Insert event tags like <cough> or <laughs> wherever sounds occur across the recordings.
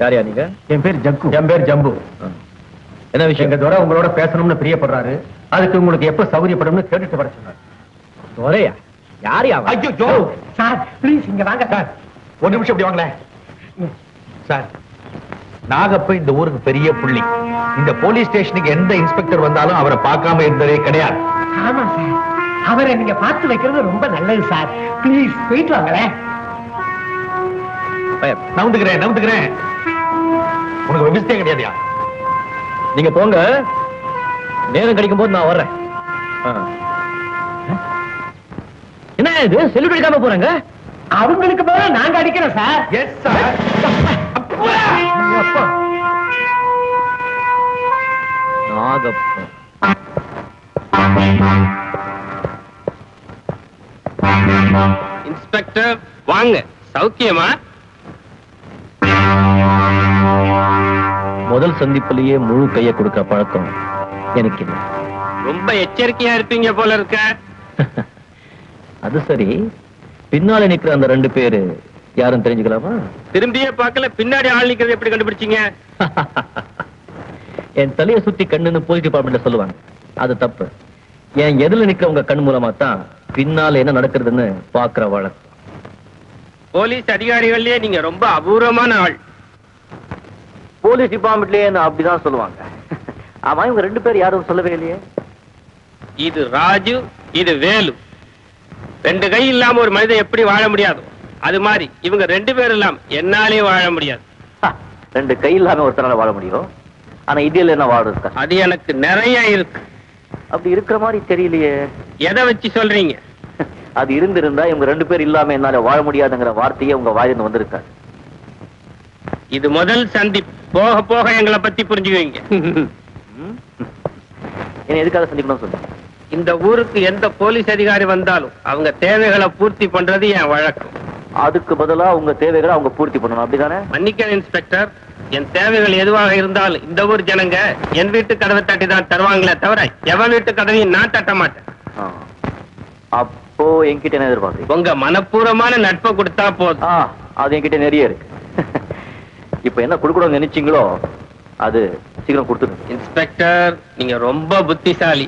யாரையா நீங்க? என் பேர் ஜக்கு. என் பேர் ஜம்பு. என்ன விஷயம்? எங்க துரை உங்களோட பேசணும்னு பிரியப்படுறாரு. அதுக்கு உங்களுக்கு எப்ப சௌகரியப்படும்னு கேட்டுட்டு வர சொன்னார். துரையா? யாரையா அவன்? ஐயோ ஜோ சார் ப்ளீஸ் இங்க வாங்க. சார் ஒரு நிமிஷம் இப்படி வாங்களேன். சார் நாகப்ப இந்த ஊருக்கு பெரிய புள்ளி. இந்த போலீஸ் ஸ்டேஷனுக்கு எந்த இன்ஸ்பெக்டர் வந்தாலும் அவரை பார்க்காம இருந்ததே கிடையாது. ஆமா சார். அவரை நீங்க பார்த்து வைக்கிறது ரொம்ப நல்லது சார். ப்ளீஸ் போயிட்டு வாங்களேன். நவுந்துக்கிறேன் நவுந்துக்கிறேன். உனக்கு கிடையாதுயா? நீங்க போங்க. நேரம் கிடைக்கும் போது நான் வர்றேன். என்ன இது? அடிக்காம போறாங்க? அவங்களுக்கு பதிலா நாங்க அடிக்கிறோம் சார். எஸ் சார் அப்பா. நாகப்பம் இன்ஸ்பெக்டர் வாங்க. சௌக்கியமா? முதல் சந்திப்பிலேயே முழு கையை கொடுக்க பழக்கம் எனக்கு இல்லை. ரொம்ப எச்சரிக்கையா இருப்பீங்க போல இருக்க. <laughs> அது சரி. பின்னால நிக்கிற அந்த ரெண்டு பேரு யாரும் தெரிஞ்சுக்கலாமா? திரும்பியே பார்க்கல பின்னாடி ஆள் நிக்கிறது எப்படி கண்டுபிடிச்சீங்க? <laughs> என் தலையை சுத்தி கண்ணுன்னு போலீஸ் டிபார்ட்மெண்ட்ல சொல்லுவாங்க. அது தப்பு. என் எதிரில் நிக்கிற உங்க கண் மூலமா தான் பின்னால என்ன நடக்கிறதுன்னு பாக்குற வழக்கம். போலீஸ் அதிகாரிகள்லயே நீங்க ரொம்ப அபூர்வமான ஆள். போலீஸ் டிபார்ட்மெண்ட்லயே அப்படிதான் சொல்லுவாங்க. <laughs> ஆமா இவங்க ரெண்டு பேர் யாரும் சொல்லவே இல்லையே. இது ராஜு இது வேலு. ரெண்டு கை இல்லாம ஒரு மனிதன் எப்படி வாழ முடியாது? அது மாதிரி இவங்க ரெண்டு பேரும் இல்லாம என்னாலே வாழ முடியாது. ரெண்டு கை இல்லாம ஒருத்தனால வாழ முடியும். ஆனா இதில் என்ன கஷ்டம். அது எனக்கு நிறைய இருக்கு. அப்படி இருக்கிற மாதிரி தெரியலையே. எதை வச்சு சொல்றீங்க? <laughs> அது இருந்திருந்தா இவங்க ரெண்டு பேர் இல்லாம என்னால வாழ முடியாதுங்கிற வார்த்தையே உங்க வாயிலிருந்து வந்திருக்காது. இது முதல் சந்தி. போக போக எங்களை பத்தி புரிஞ்சுக்குவீங்க. என்ன எதுக்காக சந்திக்கணும்னு சொல்லுங்க. இந்த ஊருக்கு எந்த போலீஸ் அதிகாரி வந்தாலும் அவங்க தேவைகளை பூர்த்தி பண்றது என் வழக்கம். அதுக்கு பதிலா உங்க தேவைகளை அவங்க பூர்த்தி பண்ணணும். அப்படிதானே? மன்னிக்க இன்ஸ்பெக்டர். என் தேவைகள் எதுவாக இருந்தாலும் இந்த ஊர் ஜனங்க என் வீட்டு கதவை தட்டி தான் தருவாங்களே தவிர எவன் வீட்டு கதவையும் நான் தட்ட மாட்டேன். அப்போ என்கிட்ட என்ன எதிர்பார்க்குறீங்க? உங்க மனப்பூர்வமான நட்பை கொடுத்தா போதும். அது என்கிட்ட நிறைய இருக்கு. இப்ப என்ன கொடுக்கணும்னு நினைச்சீங்களோ அது சீக்கிரம் கொடுத்துருங்க இன்ஸ்பெக்டர் நீங்க ரொம்ப புத்திசாலி.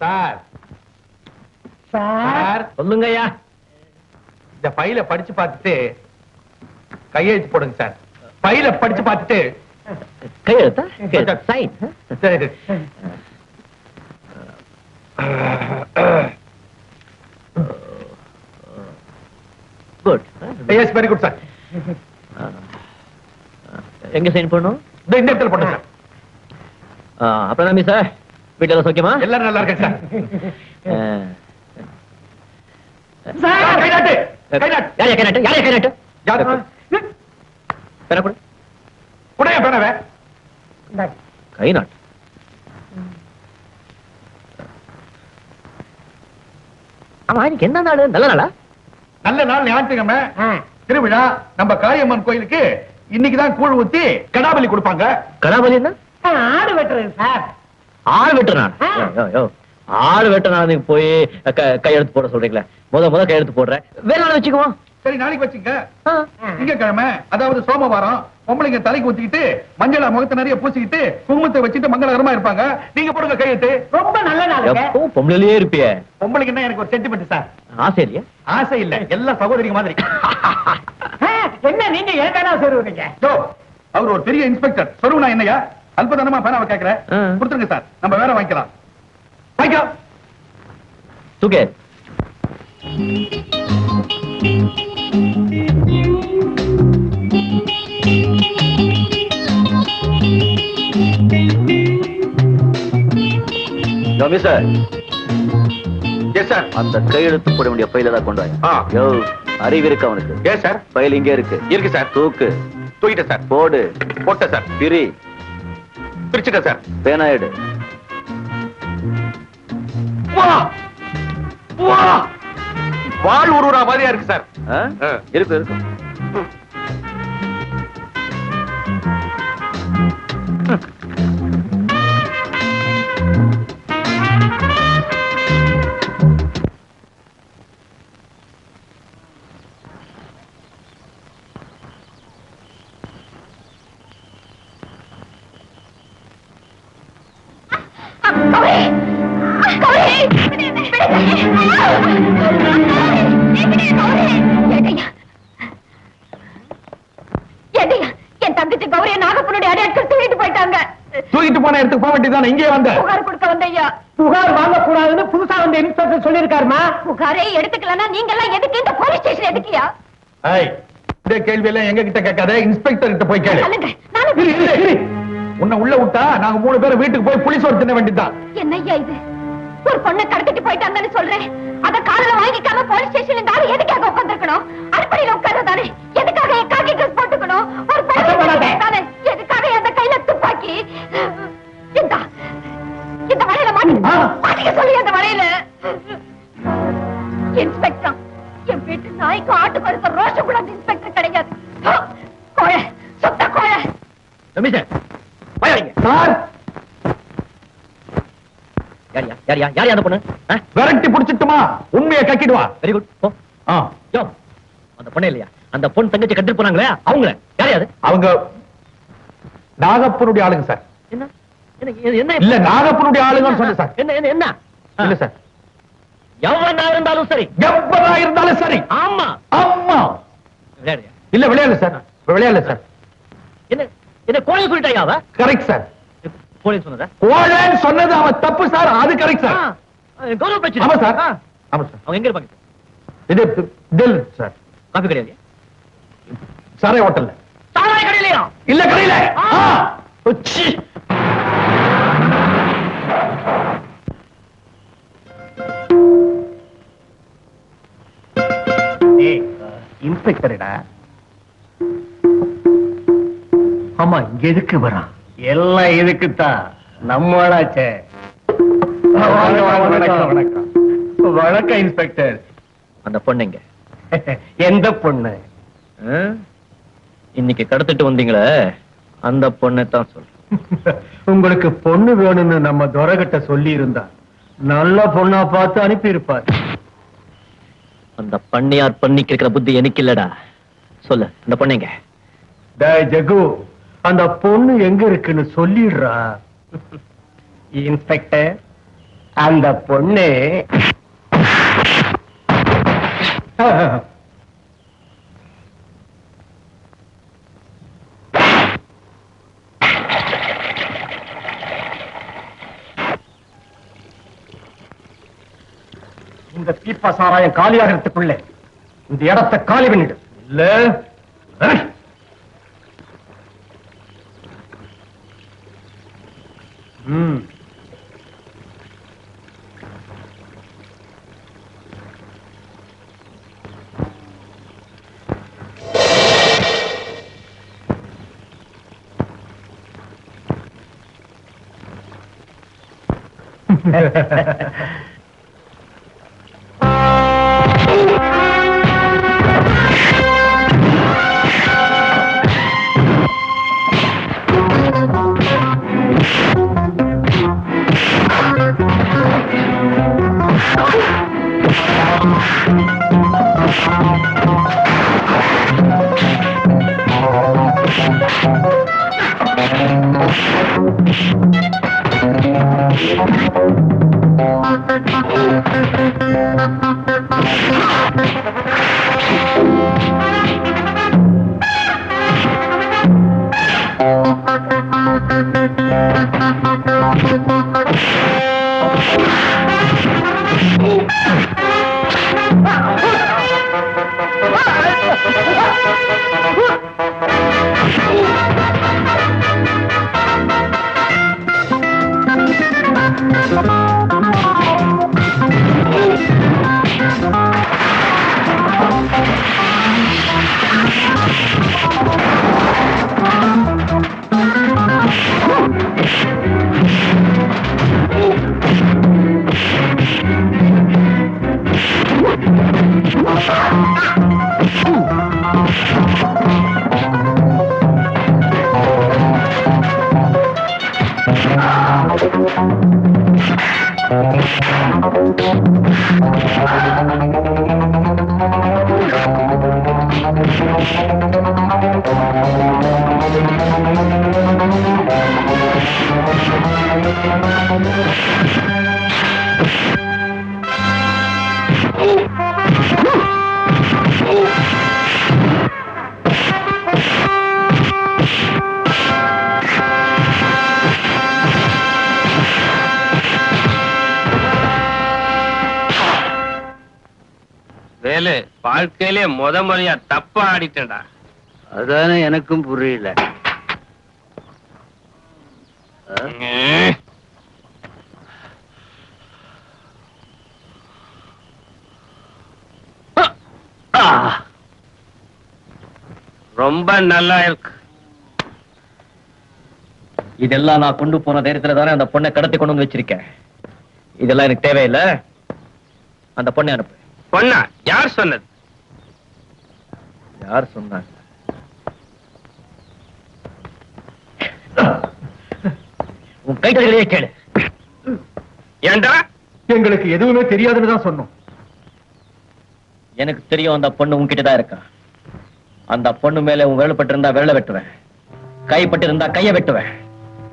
சார். சார். சொல்லுங்கய்யா. இந்த ஃபைல படிச்சு பார்த்துட்டு கையெழுத்து போடுங்க சார். ஃபைல படிச்சு பார்த்துட்டு கையெழுத்தா? சைன் சரி. Good yes very good sir எங்க சைன் பண்ணணும் இந்த இடத்துல போடுங்க சார் அப்புறம் நம்பி சார் வீட்டுல சௌக்கியமா எல்லாரும் நல்லா இருக்கேன் சார் ஆ. சார், கை நாட்டு கை நாட்டு யாரையா கை நாட்டு? யாரையா கை நாட்டு? யாரு பேனா உடைய பேனவே. கை நாட்டு. ஆமா இன்னைக்கு என்ன நாள்? நல்ல நாளா? நல்ல நாள் ஞாயிற்றுக்கிழமை. திருவிழா நம்ம காளியம்மன் கோயிலுக்கு இன்னைக்குதான் கூழ் ஊத்தி கடாபலி கொடுப்பாங்க. கடாபலி என்ன? ஆடு வெட்டுறது சார். ஆள் வெட்டுற நாள். ஆ. யோ, யோ, யோ. ஆள் வெட்ட நாளுக்கு போய் க- கையெழுத்து போட சொல்றீங்களே. முத முத கையெழுத்து போடுறேன் வேற நாள் வச்சுக்குவோம். சரி நாளைக்கு வச்சுங்க. திங்கக்கிழமை அதாவது சோமவாரம் பொம்பளைங்க தலைக்கு ஊத்திக்கிட்டு மஞ்சள முகத்தை நிறைய பூசிக்கிட்டு குங்குமத்தை வச்சுட்டு மங்களகரமா இருப்பாங்க. நீங்க போடுங்க கையெழுத்து ரொம்ப நல்ல எப்பவும் பொம்பளையிலேயே இருப்பியே. பொம்பளைக்கு என்ன எனக்கு ஒரு சென்டிமெண்ட் சார்? ஆசை இல்லையா? ஆசை இல்ல. எல்லா சகோதரிங்க மாதிரி. என்ன நீங்க ஏதானா சொல்லுவீங்க அவர் ஒரு பெரிய இன்ஸ்பெக்டர் சொருவனா என்னையா? அல்பதனமா பேனாவை கேக்குறேன். கொடுத்துருங்க சார். நம்ம வேற வாங்கிக்கலாம். வாங்கிக்கலாம் சுகே சார். எஸ் சார் அந்த கையெழுத்து போட வேண்டிய பையில தான் கொண்டு வாங்க. ஆ. யோ அறிவு இருக்கு அவனுக்கு. எஸ் சார் பைல் இங்கே இருக்கு. இருக்கு சார் தூக்கு. தூக்கிட்டேன் சார் போடு. போட்டேன் சார் பிரி. பிரிச்சுட்டேன் சார் பேனாயிடு வா! வா! வாழ் உருவா மாதிரியா இருக்கு சார்? ஆ. இருக்கும் என் தங்கச்சி கௌரிய நாகப்பனுடைய அடையாட்கள் தூக்கிட்டு போயிட்டாங்க தூக்கிட்டு போன இடத்துக்கு போக வேண்டியதானே இங்கே வந்த. புகார் கொடுக்க வந்தையா புகார் வாங்க கூடாதுன்னு புதுசா வந்த இன்ஸ்பெக்டர் சொல்லிருக்காருமா புகாரே எடுத்துக்கலன்னா நீங்க எல்லாம் எதுக்கு இந்த போலீஸ் ஸ்டேஷன் எதுக்கியா? இந்த கேள்வி எல்லாம் எங்க கிட்ட கேட்காத இன்ஸ்பெக்டர் கிட்ட போய் கேளு. உன்னை உள்ள விட்டா நாங்க மூணு பேரும் வீட்டுக்கு போய் புளிசோறு தின்ன வேண்டியதுதான். என்னய்யா இது? ஒரு பொண்ணை கடத்திட்டு போயிட்டாங்கன்னு சொல்றேன். அத காதுல வாங்கிக்காம போலீஸ் ஸ்டேஷன்ல இந்த ஆளு எதுக்காக உட்கார்ந்திருக்கணும்? அடிப்படையில உட்கார்றதானே எதுக்காக என் காக்கி ட்ரெஸ் போட்டுக்கணும்? ஒரு. தானே எதுக்காக அந்த கையில துப்பாக்கி? இந்த. இந்த வலையில. மாட்டிக்க சொல்லி அந்த வலையில. இன்ஸ்பெக்டர் என் வீட்டு நாய்க்கு ஆட்டுக்கு இருக்க யாரியா? யாரியா அந்த பொண்ணு? விரட்டி புடிச்சிட்டுமா? உண்மையை கக்கிடுவா வெரி குட் போ. ஆ, யோ. அந்த பொண்ணு இல்லையா? அந்த பொண்ணு தங்கச்சி கட்டிட்டு போனாங்களே அவங்கள. யாரையா அது? அவங்க நாகப்பனுடைய ஆளுங்க சார். என்ன? என்ன இல்ல நாகப்பனுடைய ஆளுங்கன்னு சொன்னேன் சார். என்ன என்ன என்ன? இல்ல சார். எவனா இருந்தாலும் சரி. எப்பதா இருந்தாலும் சரி. ஆமா. ஆமா. இல்ல விளையாடல சார். விளையாடல சார். என்ன என்ன கோழி சொல்லிட்டாயா அவ? Correct sir. கோழி சொன்னதா கோழன்னு சொன்னது அவன் தப்பு சார். அது கரெக்ட் சார். கௌரவ பிரச்சனை. ஆமா சார். ஆமா சார். அவங்க எங்க இருப்பாங்க? இது சார். காஃபி கிடையாது சாரை ஹோட்டல்ல. சாராய கடையிலையா? இல்ல கடையில. உச்சி. இன்ஸ்பெக்டர்டா. ஆமா இங்க எதுக்கு வரான்? எல்லாம் எதுக்குத்தான் நம்மளாச்சே. வணக்கம் வணக்கம். வணக்கம். இன்ஸ்பெக்டர். அந்த பொண்ணுங்க <laughs> எந்த பொண்ணு? இன்னைக்கு கடத்திட்டு வந்தீங்களே அந்த பொண்ணை தான் சொல்றேன். <laughs> உங்களுக்கு பொண்ணு வேணும்னு நம்ம துரகிட்ட சொல்லி இருந்தா நல்ல பொண்ணா பார்த்து அனுப்பி இருப்பார் அந்த பண்ணியார் பண்ணிக்கு இருக்கிற புத்தி எனக்கு இல்லடா. சொல்லு அந்த பொண்ணுங்க ஜகு அந்த பொண்ணு எங்க இருக்குன்னு சொல்லிடுறா. இன்ஸ்பெக்டர் அந்த பொண்ணு இந்த பீப்பா சாராயம் காலியாகிறதுக்குள்ள இந்த இடத்தை காலி பண்ணிடு. இல்ல. Mm. Ha, ha, ha, ha. Bye. Velu வாழ்க்கையிலே முத முறையா தப்பா ஆடிட்டேன்டா. அதான எனக்கும் புரியல. ரொம்ப நல்லா இருக்கு. இதெல்லாம் நான் கொண்டு போன தைரியத்துல தானே அந்த பொண்ணை கடத்தி கொண்டு வந்து வச்சிருக்கேன். இதெல்லாம் எனக்கு தேவையில்ல. அந்த பொண்ணை அனுப்பு. பொண்ணா யார் சொன்னது? யார் சொன்னாங்க? உன் கைத்தறிகளையே கேளு. ஏண்டா? எங்களுக்கு எதுவுமே தெரியாதுன்னு தான் சொன்னோம். எனக்கு தெரியும் அந்த பொண்ணு உன்கிட்ட தான் இருக்கா. அந்த பொண்ணு மேல உன் விரல் பட்டிருந்தா விரல வெட்டுவேன். கைப்பட்டிருந்தா கைய வெட்டுவேன்.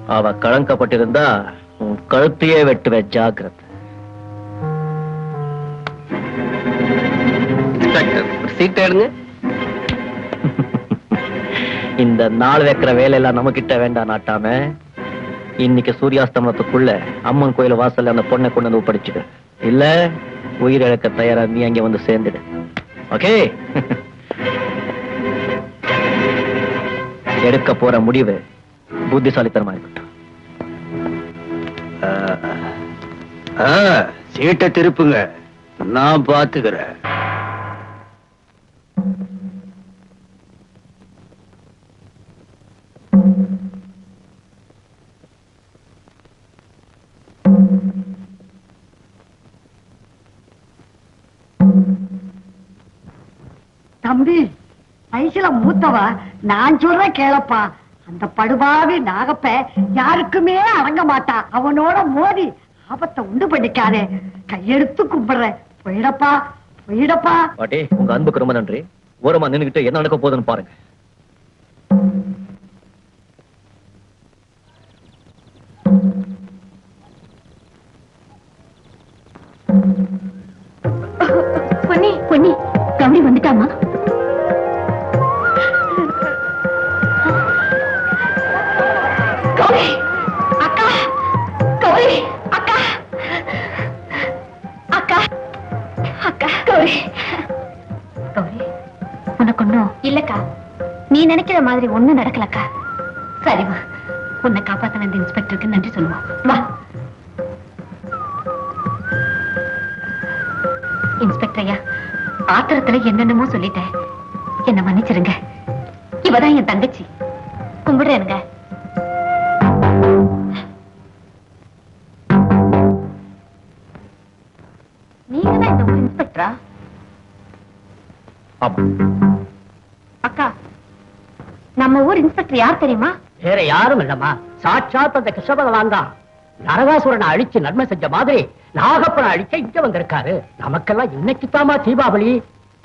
அவ கலங்கப்பட்டிருந்தா உன் கழுத்தையே வெட்டுவேன் ஜாக்கிரதை. இன்ஸ்பெக்டர் ஒரு சீட் எடுங்க. <laughs> இந்த நாள் வைக்கிற வேலையெல்லாம் நம்ம கிட்ட வேண்டாம் நாட்டாம. இன்னைக்கு சூரியாஸ்தமனத்துக்குள்ள அம்மன் கோயில் வாசல்ல அந்த பொண்ணை கொண்டு வந்து ஒப்படைச்சிடு. இல்ல உயிரிழக்க தயாரா நீ அங்க வந்து சேர்ந்துடு. ஓகே <laughs> எடுக்க போற முடிவு புத்திசாலித்தனமா இருக்கட்டும். ஆ, சீட்டை திருப்புங்க. நான் பாத்துக்கிறேன். தம்பி வயசுல மூத்தவ நான் சொல்ற கேளப்பா. அந்த படுபாவி நாகப்ப யாருக்குமே அடங்க மாட்டா. அவனோட மோதி ஆபத்தை உண்டு பண்ணிக்காதே. கையெடுத்து கும்பிடுறேன் போயிடப்பா போயிடப்பா. பாட்டி உங்க அன்புக்கு ரொம்ப நன்றி. ஓரமா நின்னுகிட்டு என்ன நடக்க போகுதுன்னு பாருங்க. நினைக்கிற மாதிரி ஒண்ணு நடக்கலக்கா. சரிம்மா. உன்னை காப்பாத்த வந்த இன்ஸ்பெக்டருக்கு நன்றி சொல்லுவோம். வா. இன்ஸ்பெக்டர் ஐயா ஆத்திரத்துல என்னென்னமோ சொல்லிட்டேன். என்ன மன்னிச்சிருங்க. இவதான் என் தங்கச்சி. கும்பிடுறேனுங்க. நீங்க தான் இந்த ஊர் இன்ஸ்பெக்டரா? ஆமா. நம்ம ஊர் இன்ஸ்பெக்டர் யார் தெரியுமா? வேற யாரும் இல்லம்மா. சாட்சாத் அந்த கிருஷ்ணபகவான் தான். நரகாசுரனை அழிச்சு நன்மை செஞ்ச மாதிரி நாகப்பனை அழிக்க இங்க வந்திருக்காரு. நமக்கெல்லாம் இன்னைக்கு தீபாவளி.